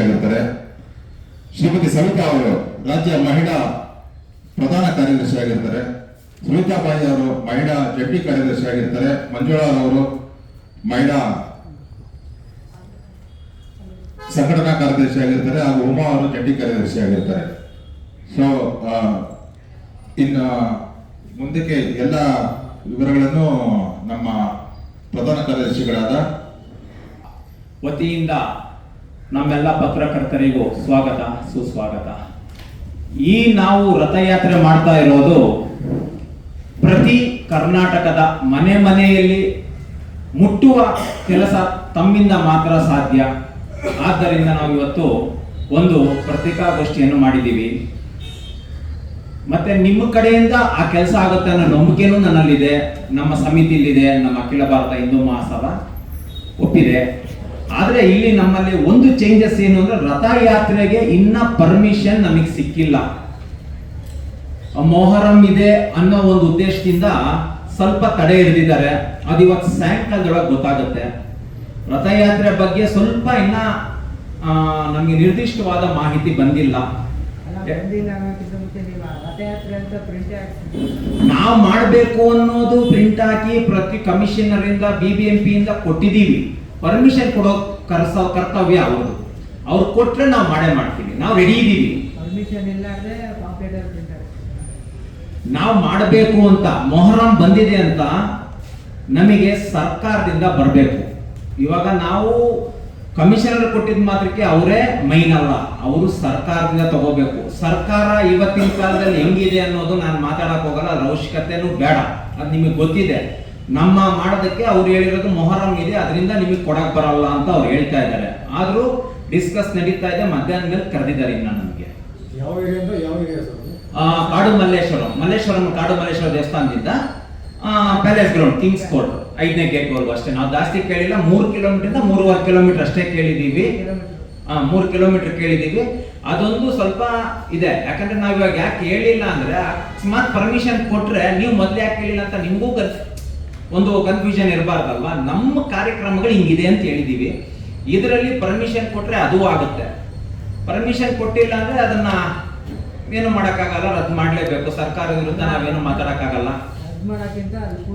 ಆಗಿರ್ತಾರೆ. ಶ್ರೀಮತಿ ಸವಿತಾ ಅವರು ರಾಜ್ಯ ಮಹಿಳಾ ಪ್ರಧಾನ ಕಾರ್ಯದರ್ಶಿ ಆಗಿರ್ತಾರೆ. ಸವಿತಾ ಬಾಯಿ ಅವರು ಮಹಿಳಾ ಜಂಟಿ ಕಾರ್ಯದರ್ಶಿ ಆಗಿರ್ತಾರೆ. ಮಂಜುಳಾ ಅವರು ಮಹಿಳಾ ಸಂಘಟನಾ ಕಾರ್ಯದರ್ಶಿ ಆಗಿರ್ತಾರೆ ಹಾಗೂ ಉಮಾ ಅವರು ಜಂಟಿ ಕಾರ್ಯದರ್ಶಿ ಆಗಿರ್ತಾರೆ. ಸೊ ಇನ್ನು ಮುಂದಕ್ಕೆ ಎಲ್ಲ ವಿವರಗಳನ್ನು ನಮ್ಮ ಪ್ರಧಾನ ಕಾರ್ಯದರ್ಶಿಗಳಾದ ವತಿಯಿಂದ ನಮ್ಮೆಲ್ಲ ಪತ್ರಕರ್ತರಿಗೂ ಸ್ವಾಗತ, ಸುಸ್ವಾಗತ. ಈ ನಾವು ರಥಯಾತ್ರೆ ಮಾಡ್ತಾ ಇರೋದು ಪ್ರತಿ ಕರ್ನಾಟಕದ ಮನೆ ಮನೆಯಲ್ಲಿ ಮುಟ್ಟುವ ಕೆಲಸ ತಮ್ಮಿಂದ ಮಾತ್ರ ಸಾಧ್ಯ. ಆದ್ದರಿಂದ ನಾವು ಇವತ್ತು ಒಂದು ಪತ್ರಿಕಾಗೋಷ್ಠಿಯನ್ನು ಮಾಡಿದ್ದೀವಿ. ಮತ್ತೆ ನಿಮ್ಮ ಕಡೆಯಿಂದ ಆ ಕೆಲಸ ಆಗುತ್ತೆ ಅನ್ನೋ ನಂಬಿಕೆನೂ ನನ್ನಲ್ಲಿದೆ. ನಮ್ಮ ಸಮಿತಿಯಲ್ಲಿದೆ, ನಮ್ಮ ಅಖಿಲ ಭಾರತ ಹಿಂದೂ ಮಹಾಸಭಾ ಒಪ್ಪಿದೆ. ಆದ್ರೆ ಇಲ್ಲಿ ನಮ್ಮಲ್ಲಿ ಒಂದು ಚೇಂಜಸ್ ಏನು ಅಂದ್ರೆ ರಥಯಾತ್ರೆಗೆ ಇನ್ನ ಪರ್ಮಿಷನ್ ನಮಗೆ ಸಿಕ್ಕಿಲ್ಲ. ಮೊಹರಂ ಇದೆ ಅನ್ನೋ ಒಂದು ಉದ್ದೇಶದಿಂದ ಸ್ವಲ್ಪ ತಡೆ ಹಿಡಿದಿದ್ದಾರೆ ಅದು ಇವತ್ತು ಸಾಯಂಕಾಲದೊಳಗೆ ಗೊತ್ತಾಗುತ್ತೆ. ರಥಯಾತ್ರೆ ಬಗ್ಗೆ ಸ್ವಲ್ಪ ಇನ್ನ ನಮಗೆ ನಿರ್ದಿಷ್ಟವಾದ ಮಾಹಿತಿ ಬಂದಿಲ್ಲ. ನಾವು ಮಾಡಬೇಕು ಅನ್ನೋದು ಪ್ರಿಂಟ್ ಹಾಕಿ ಪ್ರತಿ ಕಮಿಷನರ್ ಇಂದ ಬಿ ಬಿ ಎಂ ಕೊಟ್ಟಿದ್ದೀವಿ ಪರ್ಮಿಷನ್ ಕೊಡೋ ಕರ್ಸ ಕರ್ತವ್ಯ ಅವ್ರದ್ದು. ಅವ್ರು ಕೊಟ್ರೆ ನಾವು ಮಾಡೇ ಮಾಡ್ತೀವಿ. ನಾವು ರೆಡಿ ಇದ್ದೀವಿ ನಾವು ಮಾಡಬೇಕು ಅಂತ ಮೊಹರಂ ಬಂದಿದೆ ಅಂತ ನಮಗೆ ಸರ್ಕಾರದಿಂದ ಬರಬೇಕು. ಇವಾಗ ನಾವು ಕಮಿಷನರ್ ಕೊಟ್ಟಿದ್ದ ಮಾತ್ರಕ್ಕೆ ಅವರೇ ಮೈನ್ ಅಲ್ಲ. ಅವರು ಸರ್ಕಾರದಿಂದ ತಗೋಬೇಕು. ಸರ್ಕಾರ ಇವತ್ತಿನ ಕಾಲದಲ್ಲಿ ಹೆಂಗಿದೆ ಅನ್ನೋದು ನಾನು ಮಾತಾಡಕ್ ಹೋಗಲ್ಲ. ಅದರ ಅವಶ್ಯಕತೆನೂ ಬೇಡ. ಅದು ನಿಮಗೆ ಗೊತ್ತಿದೆ. ನಮ್ಮ ಮಾಡೋದಕ್ಕೆ ಅವ್ರು ಹೇಳಿರೋದು ಮೊಹರಂ ಇದೆ ಅದರಿಂದ ನಿಮಗೆ ಕೊಡಕ್ ಬರಲ್ಲ ಅಂತ ಅವ್ರು ಹೇಳ್ತಾ ಇದ್ದಾರೆ. ಆದ್ರೂ ಡಿಸ್ಕಸ್ ನಡೀತಾ ಇದೆ ಮಧ್ಯಾಹ್ನ ಮೇಲೆ ಕರೆದಿದ್ದಾರೆ ಇನ್ನ ನಮಗೆ. ಯಾವ ಏರಿಯಿಂದ ಯಾವ ಏರಿಯಾ ಸರ್ ಆ, ಕಾಡು ಮಲ್ಲೇಶ್ವರಂ. ಮಲ್ಲೇಶ್ವರಂ ಕಾಡು ಮಲ್ಲೇಶ್ವರ ದೇವಸ್ಥಾನದಿಂದ ಪ್ಯಾಲೇಸ್ ಗ್ರೌಂಡ್ ಕಿಂಗ್ಸ್ ಕೋರ್ಟ್ ಐದನೇ ಗೇಟ್ ವರ್ಗು ಅಷ್ಟೇ. ನಾವು ಜಾಸ್ತಿ ಕೇಳಿಲ್ಲ ಮೂರು ಕಿಲೋಮೀಟರ್ ಮೂರುವರೆ ಕಿಲೋಮೀಟರ್ ಅಷ್ಟೇ ಆ, ಮೂರು ಕಿಲೋಮೀಟರ್ ಕೇಳಿದೀವಿ ಅದೊಂದು ಸ್ವಲ್ಪ ಇದೆ. ಯಾಕಂದ್ರೆ ನಾವ್ ಇವಾಗ ಯಾಕೆ ಹೇಳಿಲ್ಲ ಅಂದ್ರೆ ಅಕಸ್ಮಾತ್ ಪರ್ಮಿಷನ್ ಕೊಟ್ರೆ ನೀವು ಮೊದ್ಲು ಯಾಕೆ ಹೇಳಿಲ್ಲ ಅಂತ ನಿಮಗೂ ಒಂದು ಕನ್ಫ್ಯೂಷನ್ ಇರಬಾರ್ದಲ್ವ? ನಮ್ಮ ಕಾರ್ಯಕ್ರಮಗಳು ಹಿಂಗಿದೆ ಅಂತ ಹೇಳಿದೀವಿ. ಇದರಲ್ಲಿ ಪರ್ಮಿಷನ್ ಕೊಟ್ರೆ ಅದು ಆಗುತ್ತೆ. ಪರ್ಮಿಷನ್ ಕೊಟ್ಟಿಲ್ಲ ಅಂದ್ರೆ ಅದನ್ನ ಏನು ಮಾಡೋಕ್ಕಾಗಲ್ಲ, ರದ್ದು ಮಾಡಲೇಬೇಕು. ಸರ್ಕಾರದ ವಿರುದ್ಧ ನಾವೇನು ಮಾತಾಡಕ್ಕಾಗಲ್ಲ.